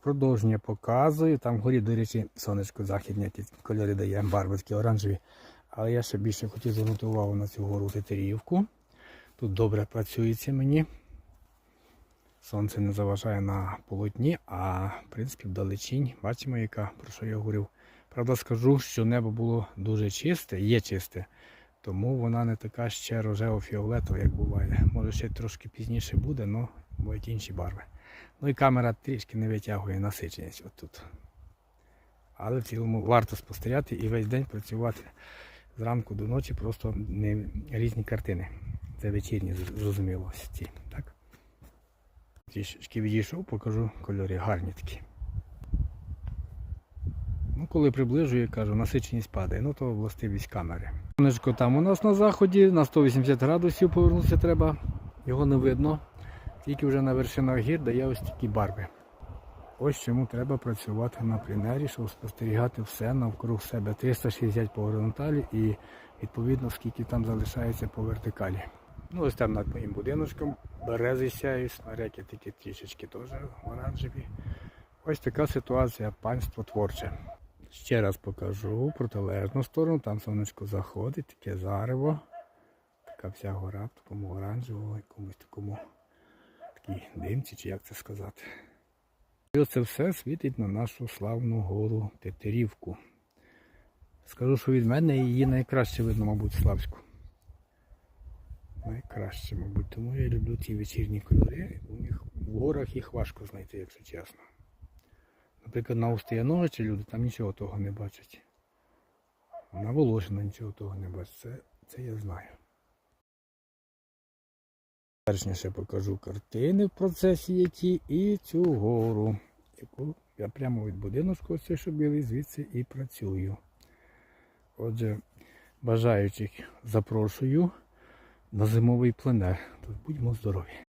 продовження показую. Там вгорі, до речі, сонечко західне, ті кольори дає, барви такі оранжеві. Але я ще більше хотів звернути увагу на цю гору Тетерівку. Тут добре працюється мені. Сонце не заважає на полотні, а в принципі вдалечінь бачимо, яка, про що я говорив. Правда, скажу, що небо було дуже чисте, є чисте, тому вона не така ще рожево-фіолетова, як буває. Може ще трошки пізніше буде, але будуть інші барви. Ну і камера трішки не витягує насиченість отут. Але в цілому варто спостерігати і весь день працювати зранку до ночі, просто не різні картини. Це вечірні, зрозуміло, ці. Так? Трішечки відійшов, покажу кольори гарні такі. Ну, коли приближую, кажу, насиченість падає, ну то властивість камери. Сонечко там у нас на заході, на 180 градусів повернутися треба, його не видно. Тільки вже на вершинах гір дає ось такі барви. Ось чому треба працювати на пленері, щоб спостерігати все навкруг себе. 360 по горизонталі і відповідно скільки там залишається по вертикалі. Ну ось там над моїм будиночком берези сяють, смереки такі трішечки теж оранжеві. Ось така ситуація, панство творче. Ще раз покажу протилежну сторону, там сонечко заходить, таке зарево. Така вся гора в такому оранжевому, якомусь такому такій димці, чи як це сказати. І оце все світить на нашу славну гору Тетерівку. Скажу, що від мене її найкраще видно, мабуть, Славську. Найкраще, мабуть, тому я люблю ці вечірні кольори. У них в горах їх важко знайти, якщо чесно. Наприклад, на Устояновичі люди там нічого того не бачать. На Волошина нічого того не бачать. Це, це я знаю. Перш ще покажу картини в процесі які і цю гору, яку я прямо від будиночку, ось що білий, звідси і працюю. Отже, бажаючих запрошую на зимовий пленер. Тож будьмо здорові!